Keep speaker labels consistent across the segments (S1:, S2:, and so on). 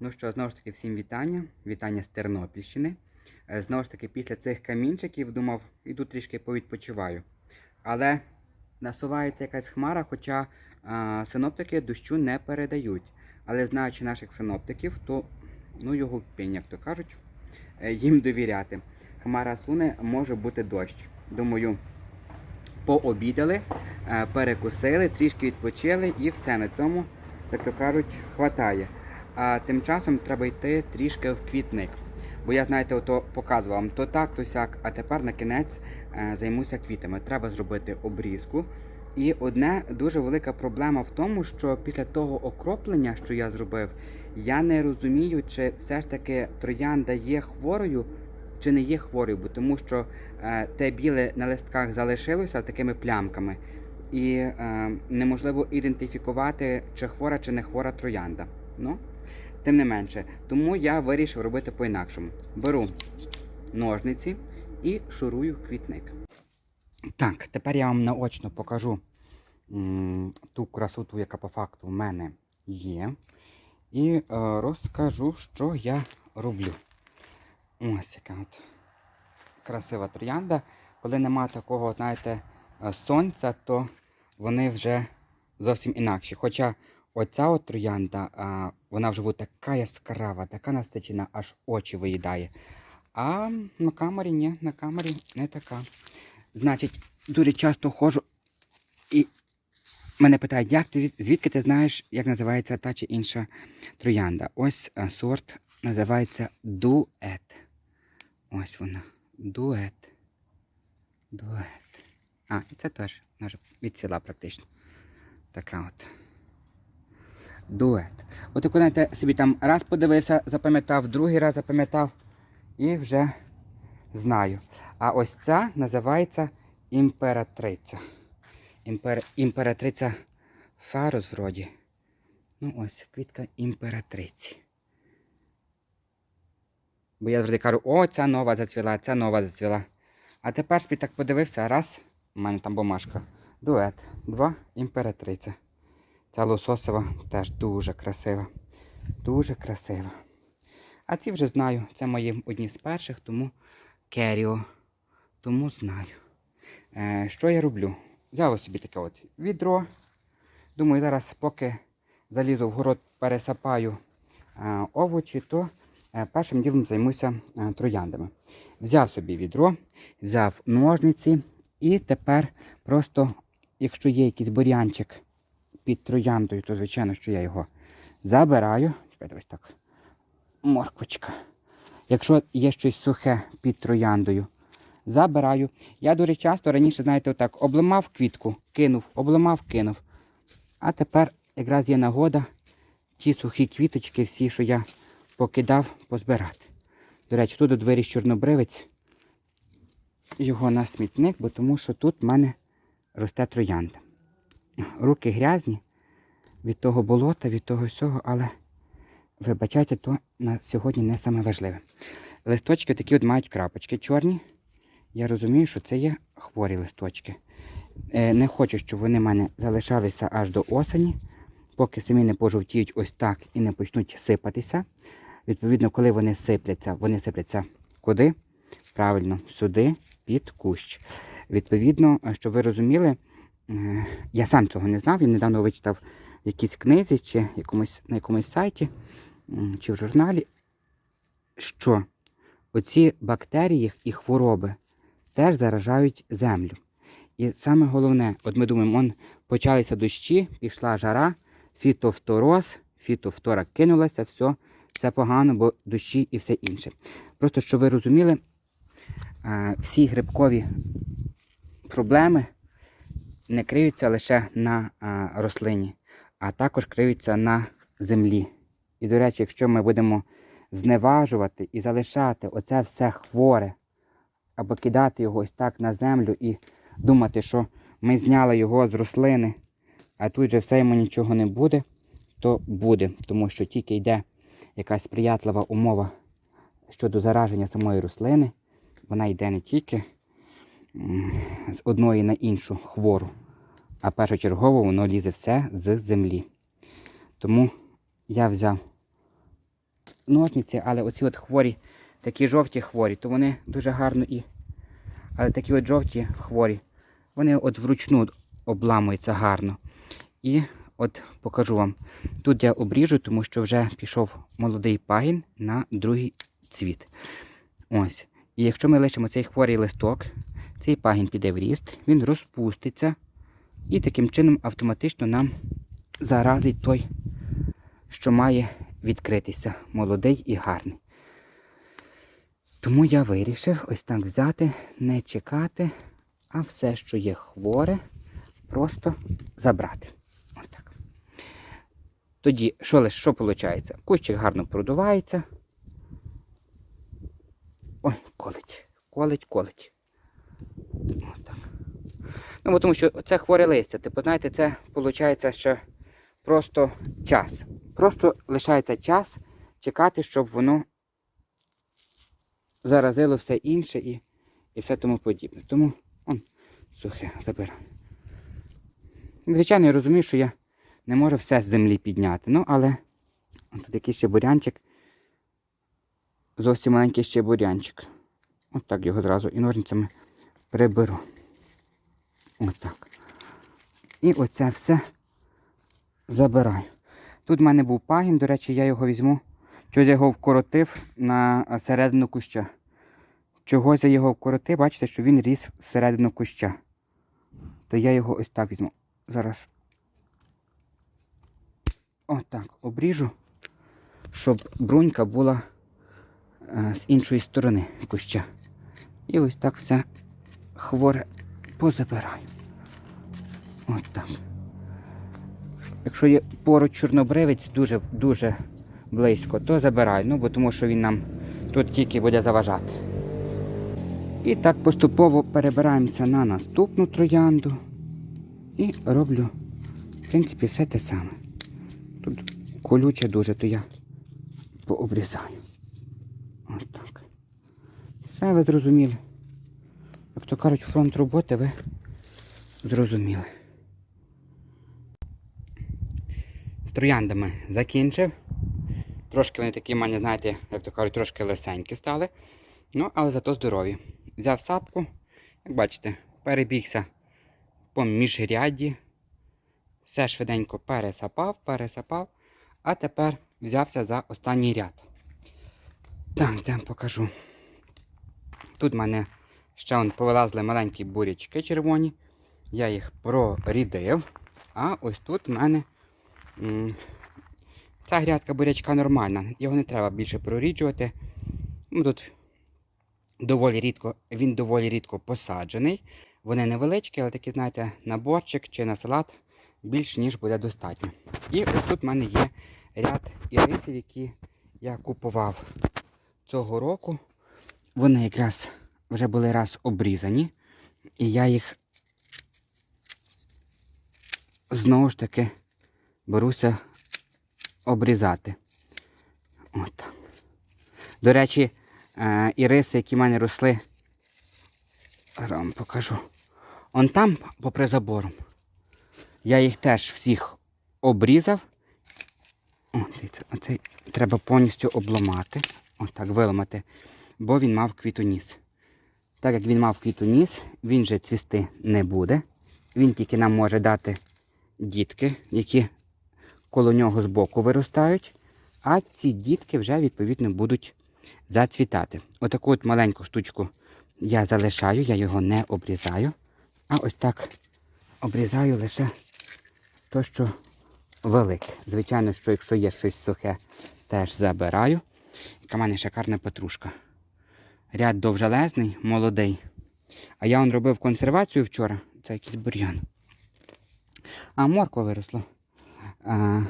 S1: Ну що, знову ж таки, всім вітання. Вітання з Тернопільщини. Е, Знову ж таки, після цих камінчиків думав, іду трішки повідпочиваю. Але насувається якась хмара, хоча а, синоптики дощу не передають. Але знаючи наших синоптиків, то ну його в пень, як то кажуть, е, їм довіряти. Хмара суне, може бути дощ. Думаю, пообідали, е, перекусили, трішки відпочили і все на цьому, так то кажуть, хватає. А тим часом треба йти трішки в квітник. Бо я, знаєте, ото показував вам то так, то сяк, а тепер на кінець е, займуся квітами. Треба зробити обрізку. І одне дуже велика проблема в тому, що після того окроплення, що я зробив, я не розумію, чи все ж таки троянда є хворою, чи не є хворою, бо тому що е, те біле на листках залишилося такими плямками, і е, неможливо ідентифікувати, чи хвора, чи не хвора троянда. Ну, тим не менше, тому я вирішив робити по-інакшому. Беру ножниці і шурую квітник. Так, тепер я вам наочно покажу м, ту красоту, яка по факту в мене є. І е, розкажу, що я роблю. Ось яка от красива троянда. Коли нема такого, знаєте, е, сонця, то вони вже зовсім інакші. Хоча оця от троянда, а, вона буде така яскрава, така насичена, аж очі виїдає. А на камері ні, на камері не така. Значить, дуже часто ходжу і мене питають, як ти, звідки ти знаєш, як називається та чи інша троянда. Ось а, сорт називається дует. Ось вона. Дует. Дует. А, і це теж вона вже відціла практично. Така от. Дует. От як знаєте, собі там раз подивився, запам'ятав, другий раз запам'ятав і вже знаю. А ось ця називається імператриця. Імпер... Імператриця Фарус вроді. Ну ось, квітка імператриці. Бо я завжди кажу, о, ця нова зацвіла, ця нова зацвіла. А тепер так подивився, раз, у мене там бумажка. Дует. Два імператриця. Ця лососова теж дуже красива. Дуже красива. А ці вже знаю. Це мої одні з перших, тому керіо. Тому знаю. Е, що я роблю? Взяв собі таке от відро. Думаю, зараз, поки залізу в город, пересапаю е, овочі, то е, першим ділом займуся е, трояндами. Взяв собі відро, взяв ножниці і тепер просто, якщо є якийсь бур'янчик під трояндою, то звичайно, що я його забираю. Чекайте, ось так. Морквочка. Якщо є щось сухе під трояндою, забираю. Я дуже часто раніше, знаєте, отак обламав квітку, кинув, обламав, кинув. А тепер якраз є нагода ті сухі квіточки, всі, що я покидав, позбирати. До речі, тут от виріс чорнобривець. Його на смітник, бо тому що тут в мене росте троянда. Руки грязні від того болота, від того всього, але вибачайте, то на сьогодні не саме важливе. Листочки такі от мають крапочки чорні. Я розумію, що це є хворі листочки. Е, Не хочу, щоб вони в мене залишалися аж до осені, поки самі не пожовтіють ось так і не почнуть сипатися. Відповідно, коли вони сипляться, вони сипляться куди? Правильно, сюди, під кущ. Відповідно, щоб ви розуміли, я сам цього не знав, я недавно вичитав в якійсь книзі чи якомусь, на якомусь сайті чи в журналі, що оці бактерії і хвороби теж заражають землю. І саме головне, от ми думаємо, он почалися дощі, пішла жара, фітофтороз, фітофтора кинулася, все, все погано, бо дощі і все інше. Просто щоб ви розуміли, е, всі грибкові проблеми не криються лише на а, рослині, а також криються на землі. І, до речі, якщо ми будемо зневажувати і залишати оце все хворе, або кидати його ось так на землю і думати, що ми зняли його з рослини, а тут же все йому нічого не буде, то буде, тому що тільки йде якась сприятлива умова щодо зараження самої рослини, вона йде не тільки з одної на іншу хвору, а першочергово воно лізе все з землі. Тому я взяв ножниці, але оці от хворі, такі жовті хворі, то вони дуже гарно і. Але такі от жовті хворі, вони от вручну обламуються гарно. І от покажу вам. Тут я обріжу, тому що вже пішов молодий пагін на другий цвіт. Ось. І якщо ми лишимо цей хворий листок, цей пагін піде в ріст, він розпуститься. І таким чином автоматично нам заразить той, що має відкритися, молодий і гарний. Тому я вирішив ось так взяти, не чекати, а все, що є хворе, просто забрати. Ось так. Тоді, що лише, що виходить? Кущик гарно продувається. Ой, колить, колить, колить. Ось так. Ну, тому що це хворе листя. Типу, знаєте, це виходить ще просто час. Просто лишається час чекати, щоб воно заразило все інше і, і все тому подібне. Тому он сухе забираю. Звичайно, я розумію, що я не можу все з землі підняти. Ну, але тут якийсь ще бурянчик. Зовсім маленький ще бурянчик. От так його одразу і ножницями приберу. Отак. І оце все забираю. Тут в мене був пагін, до речі, я його візьму. Чогось я його вкоротив на середину куща. Чогось я його вкоротив, бачите, що він ріс всередину куща. То я його ось так візьму. Зараз. Отак обріжу, щоб брунька була е, з іншої сторони куща. І ось так все хворе позабираю. От так. Якщо є поруч чорнобривець дуже дуже близько, то забираю. Ну, бо тому що він нам тут тільки буде заважати. І так поступово перебираємося на наступну троянду. І роблю, в принципі, все те саме. Тут колюче дуже, то я пообрізаю. От так. Все ви зрозуміли. То кажуть, фронт роботи ви зрозуміли. З трояндами закінчив. Трошки вони такі в мене, знаєте, як то кажуть, трошки лисенькі стали. Ну, але зато здорові. Взяв сапку, як бачите, перебігся по міжрядді. Все швиденько пересапав, пересапав, а тепер взявся за останній ряд. Так, йдемо покажу. Тут в мене ще он повилазили маленькі бурячки червоні. Я їх прорідив. А ось тут в мене ця грядка бурячка нормальна. Його не треба більше проріджувати. Ну, Тут доволі рідко, він доволі рідко посаджений. Вони невеличкі, але такі, знаєте, на борчик чи на салат більш ніж буде достатньо. І ось тут в мене є ряд ірисів, які я купував цього року. Вони якраз вже були раз обрізані, і я їх знову ж таки беруся обрізати. От. До речі, е, іриси, які в мене росли, зараз вам покажу. Он там, попри забором. Я їх теж всіх обрізав. О, дивіться, оцей треба повністю обламати. Отак, виламати. Бо він мав квітоніс. Так як він мав квітоніс, він же цвісти не буде. Він тільки нам може дати дітки, які коло нього збоку виростають. А ці дітки вже відповідно будуть зацвітати. Отаку от маленьку штучку я залишаю, я його не обрізаю. А ось так обрізаю лише то, що велике. Звичайно, що якщо є щось сухе, теж забираю. Яка в мене шикарна петрушка. Ряд довжелезний, молодий. А я он робив консервацію вчора. Це якийсь бур'ян. А морква виросла. А,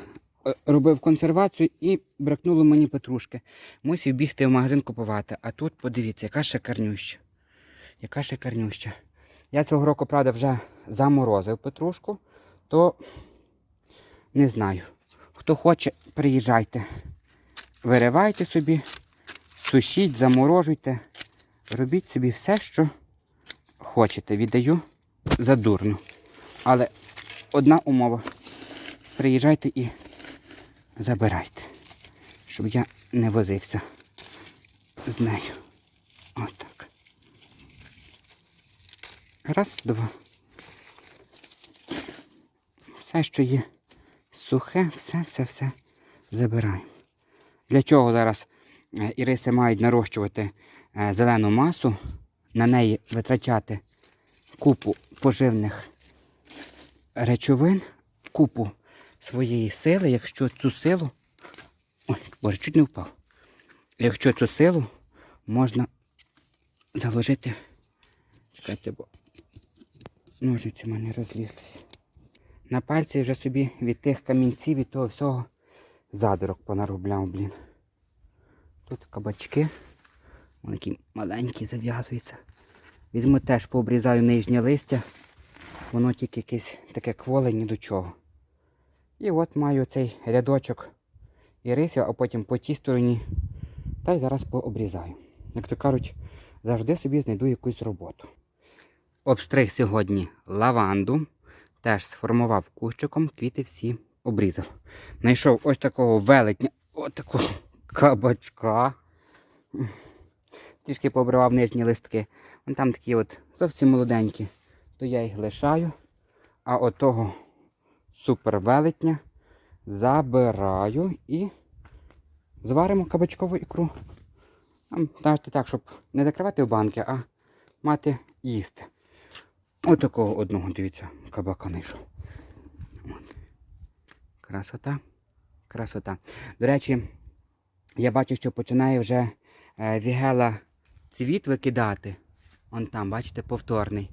S1: е, робив консервацію і бракнуло мені петрушки. Мусив бігти в магазин купувати. А тут подивіться, яка шикарнюща. Яка шикарнюща. Я цього року, правда, вже заморозив петрушку, то не знаю. Хто хоче, приїжджайте. Виривайте собі, сушіть, заморожуйте. Робіть собі все, що хочете. Віддаю задурно. Але одна умова. Приїжджайте і забирайте. щоб я не возився з нею. Отак. Раз, два. Все, що є сухе, все, все, все забираємо. Для чого зараз іриси мають нарощувати е, зелену масу, на неї витрачати купу поживних речовин, купу своєї сили, якщо цю силу. Ой, боже, чуть не впав. Якщо цю силу можна заложити. Чекайте, бо ножниці в мене розлізлись. На пальці вже собі від тих камінців, від того всього задорок понаробляв, блін. Тут кабачки. Вони такі маленькі зав'язуються. Візьму теж пообрізаю нижнє листя. Воно тільки якесь таке кволе ні до чого. І от маю цей рядочок ірисів, а потім по тій стороні. Та й зараз пообрізаю. Як то кажуть, завжди собі знайду якусь роботу. Обстриг сьогодні лаванду. Теж сформував кущиком, квіти всі обрізав. Знайшов ось такого велетня, ось такого кабачка. Трішки пообривав нижні листки. Вон там такі от зовсім молоденькі. То я їх лишаю. А отого супер велетня забираю і зваримо кабачкову ікру. Навіть так, щоб не закривати в банки, а мати їсти. Ось такого одного, дивіться, кабака знайшов. Красота. Красота. До речі, я бачу, що починає вже е, Вігела цвіт викидати. Он там, бачите, повторний.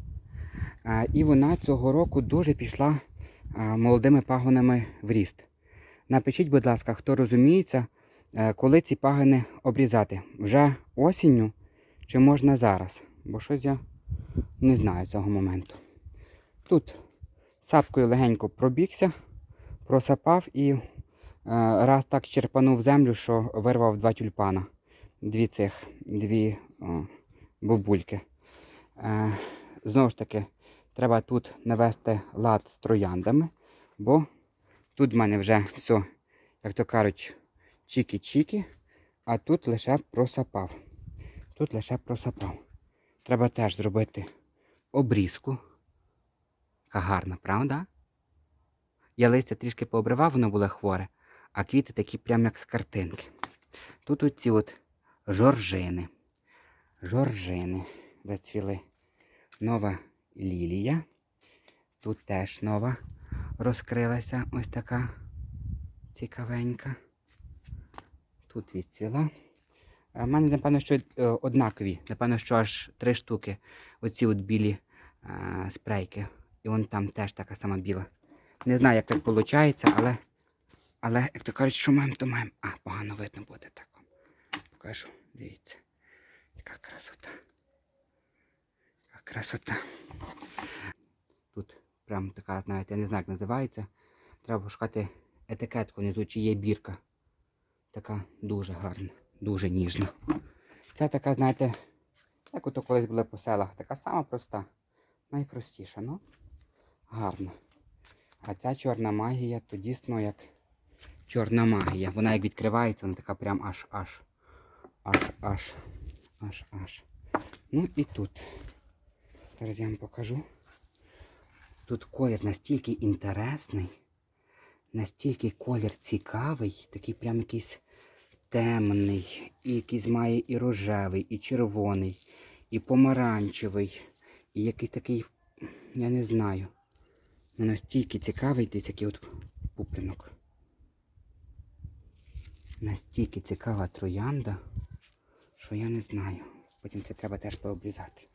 S1: Е, і вона цього року дуже пішла е, молодими пагонами в ріст. Напишіть, будь ласка, хто розуміється, коли ці пагони обрізати. Вже осінню чи можна зараз? Бо щось я не знаю цього моменту. Тут сапкою легенько пробігся, просапав і раз так черпанув землю, що вирвав два тюльпана. Дві цих, дві о, бабульки. Е, знову ж таки, треба тут навести лад з трояндами, бо тут в мене вже все, як то кажуть, чікі-чікі, а тут лише просапав. Тут лише просапав. Треба теж зробити обрізку. Яка гарна, правда? Я листя трішки пообривав, воно було хворе, а квіти такі прям як з картинки. Тут оці от жоржини. Жоржини зацвіли. Нова лілія. Тут теж нова розкрилася ось така цікавенька. Тут відціла. У мене, напевно, що е, однакові. Напевно, що аж три штуки. Оці от білі е, спрейки. І вон там теж така сама біла. Не знаю, як так виходить, але, але як то кажуть, що маємо, то маємо. А, погано видно буде так. Покажу, дивіться. Яка красота. Яка красота. Тут прям така, знаєте, я не знаю, як називається. Треба пошукати етикетку внизу, чи є бірка. Така дуже гарна, дуже ніжна. Це така, знаєте, як ото колись були по селах, така сама проста, найпростіша, ну гарна. А ця чорна магія, то дійсно як чорна магія. Вона як відкривається, вона така прям аж аж. Аж аж. Аж аж. Ну і тут. Зараз я вам покажу. Тут колір настільки інтересний, настільки колір цікавий, такий прям якийсь темний, і якийсь має і рожевий, і червоний, і помаранчевий, і якийсь такий, я не знаю. Ну, Настільки цікавий десь який от пуплінок. Настільки цікава троянда, що я не знаю. Потім це треба теж пообрізати.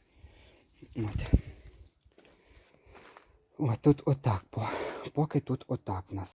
S1: От. О, тут отак. Поки тут отак в нас.